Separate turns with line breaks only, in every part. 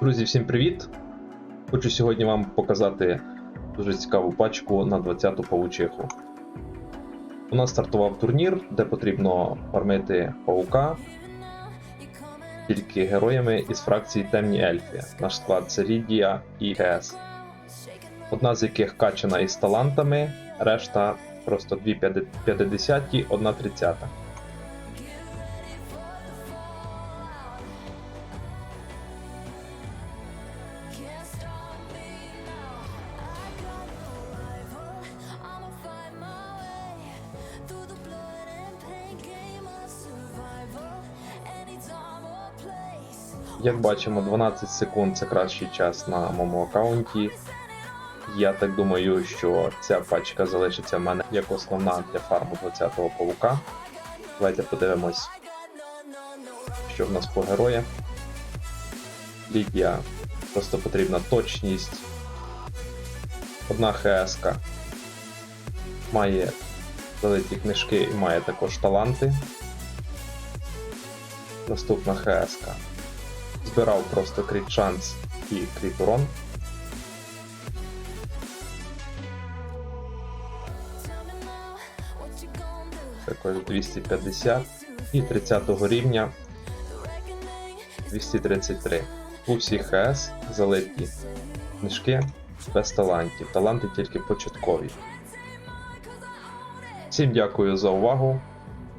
Друзі, всім привіт! Хочу сьогодні вам показати дуже цікаву пачку на 20-ту павучиху. У нас стартував турнір, де потрібно фармити паука тільки героями із фракції Темні Ельфи. Наш склад це Лідія і КС. Одна з яких качана із талантами, решта просто дві 50, одна 30. Як бачимо, 12 секунд це кращий час на моєму аккаунті. Я так думаю, що ця пачка залишиться в мене як основна для фарму 20-го павука. Давайте подивимось, що в нас по героях. Лідія просто потрібна точність. Одна ХСК має великі книжки і має також таланти. Наступна ХСК збирав просто кріт шанс і кріт урон. Також 250 і 30 рівня
The reckoning is
233. У хес залиті книжки без талантів. Таланти тільки початкові. Всім дякую за увагу.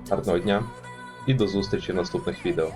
Гарного дня і до зустрічі в наступних відео.